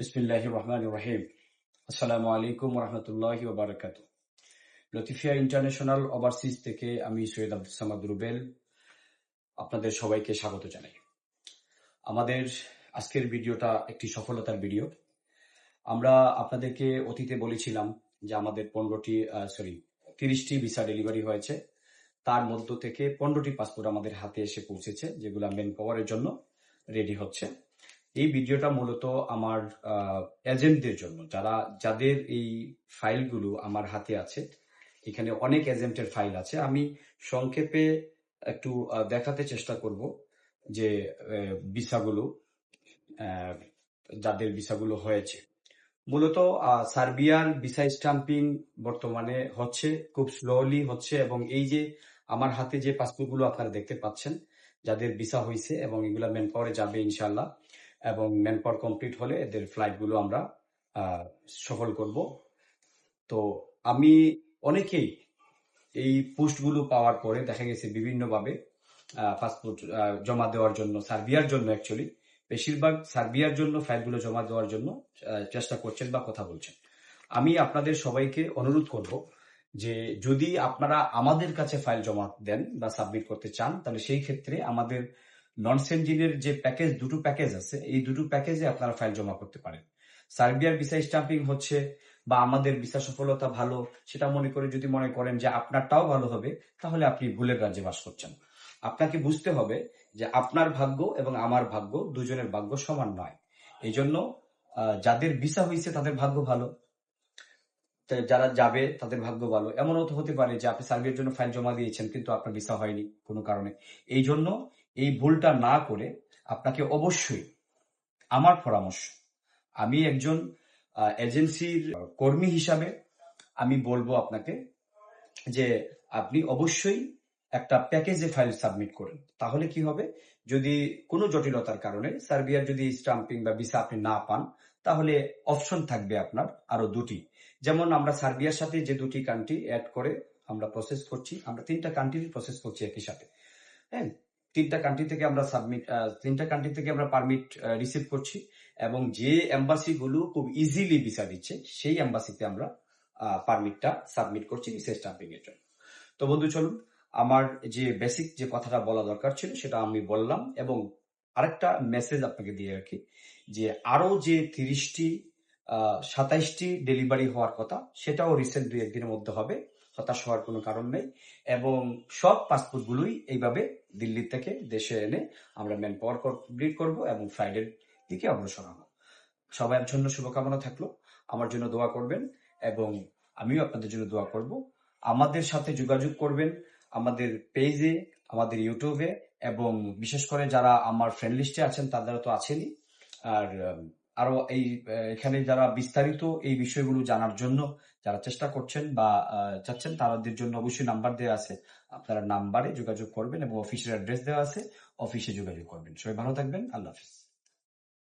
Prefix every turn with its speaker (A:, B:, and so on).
A: বিসমিল্লাহ রহমান রহিম আসসালামু আলাইকুম রহমতুল্লাহ বারাকাত লতিফিয়া ইন্টারন্যাশনাল ওভারসিজ থেকে আমি সৈয়দ আব্দুল সামাদ রুবেল আপনাদের সবাইকে স্বাগত জানাই। আমাদের আজকের ভিডিওটা একটি সফলতার ভিডিও। আমরা আপনাদেরকে অতীতে বলেছিলাম যে আমাদের পনেরোটি সরি তিরিশটি ভিসা ডেলিভারি হয়েছে। তার মধ্য থেকে পনেরোটি পাসপোর্ট আমাদের হাতে এসে পৌঁছেছে, যেগুলো মেন পাওয়ারের জন্য রেডি হচ্ছে। এই ভিডিওটা মূলত আমার এজেন্টদের জন্য। যারা, যাদের এই ফাইলগুলো আমার হাতে আছে, এখানে অনেক এজেন্টের ফাইল আছে। আমি সংক্ষেপে একটু দেখাতে চেষ্টা করব যে ভিসাগুলো যাদের ভিসাগুলো হয়েছে। মূলত সার্বিয়ার ভিসা স্টাম্পিং বর্তমানে হচ্ছে, খুব স্লোলি হচ্ছে এবং এই যে আমার হাতে যে পাসপোর্টগুলো আপনারা দেখতে পাচ্ছেন, যাদের ভিসা হয়েছে এবং এগুলা মেন পাওয়ারে যাবে ইনশাল্লাহ এবং ম্যান পাওয়ার কমপ্লিট হলে এদের ফ্লাইটগুলো আমরা সফল করব। তো আমি অনেকেই এই পোস্টগুলো পাওয়ার পরে দেখা গেছে বিভিন্নভাবে পাসপোর্ট জমা দেওয়ার জন্য সার্বিয়ার জন্য অ্যাকচুয়ালি বেশিরভাগ সার্বিয়ার জন্য ফাইলগুলো জমা দেওয়ার জন্য চেষ্টা করছেন বা কথা বলছেন। আমি আপনাদের সবাইকে অনুরোধ করব যে যদি আপনারা আমাদের কাছে ফাইল জমা দেন বা সাবমিট করতে চান, তাহলে সেই ক্ষেত্রে আমাদের নন সেনজিনের যে প্যাকেজ দুটো প্যাকেজ আছে, এই দুটো প্যাকেজে আপনারা ফাইল জমা করতে পারেন। সার্বিয়ার ভিসা স্টাম্পিং হচ্ছে বা আমাদের ভিসা সফলতা ভালো, সেটা মনে করে যদি মনে করেন যে আপনারটাও ভালো হবে, তাহলে আপনি ভুলের রাজ্যে বাস করছেন। আপনাকে বুঝতে হবে যে আপনার ভাগ্য এবং আমার ভাগ্য দুজনের ভাগ্য সমান নয়। এই জন্য যাদের ভিসা হয়েছে তাদের ভাগ্য ভালো। যারা যাবে তাদের ভাগ্য ভালো। এমনও তো হতে পারে যে আপনি সার্বিয়ার জন্য ফাইল জমা দিয়েছেন, কিন্তু আপনার ভিসা হয়নি কোনো কারণে। এই জন্য এই ভুলটা না করে আপনাকে অবশ্যই আমার পরামর্শ, আমি একজন এজেন্সির কর্মী হিসাবে আমি বলব আপনাকে যে আপনি অবশ্যই একটা প্যাকেজে ফাইল সাবমিট করেন। তাহলে কি হবে? যদি কোনো জটিলতার কারণে সার্বিয়ার যদি স্টাম্পিং বা ভিসা আপনি না পান, তাহলে অপশন থাকবে আপনার আরও দুটি। যেমন আমরা সার্বিয়ার সাথে যে দুটি কান্ট্রি অ্যাড করে আমরা প্রসেস করছি, আমরা তিনটা কান্ট্রির প্রসেস করছি একই সাথে। হ্যাঁ? তিনটা কান্ট্রি থেকে আমরা সাবমিট তিনটা কান্ট্রি থেকে আমরা পারমিট রিসিভ করছি এবং যে এম্বাসি গুলো খুব ইজিলি ভিসা দিচ্ছে, সেই এম্বাসিতে আমরা পারমিটটা সাবমিট করছি ভিসা স্টাম্পিং এর জন্য। তো বন্ধু, চলুন, আমার যে বেসিক যে কথাটা বলা দরকার ছিল সেটা আমি বললাম এবং আরেকটা মেসেজ আপনাকে দিয়ে রাখি যে আরও যে তিরিশটি সাতাইশটি ডেলিভারি হওয়ার কথা সেটাও রিসেন্ট দুই একদিনের মধ্যে হবে। হতাশ হওয়ার কোনো কারণ নেই এবং সব পাসপোর্ট গুলোই এইভাবে দিল্লি থেকে দেশে এনে আমরা ম্যান পাওয়ার কমপ্লিট করব এবং ফ্রাইডের দিকে অগ্রসর হব। সবার জন্য শুভকামনা থাকল। আমার জন্য দোয়া করবেন এবং আমিও আপনাদের জন্য দোয়া করব। আমাদের সাথে যোগাযোগ করবেন আমাদের পেজে আমাদের ইউটিউবে এবং বিশেষ করে যারা আমার ফ্রেন্ড লিস্টে আছেন তাদের তো আছেনই। আর আরও এই এখানে যারা বিস্তারিত এই বিষয়গুলো জানার জন্য যারা চেষ্টা করছেন বা চাচ্ছেন, তাদের জন্য অবশ্যই নাম্বার দেওয়া আছে। আপনারা নাম্বারে যোগাযোগ করবেন এবং অফিসের অ্যাড্রেস দেওয়া আছে। অফিসে যোগাযোগ করবেন। সবাই ভালো থাকবেন। আল্লাহ হাফিজ।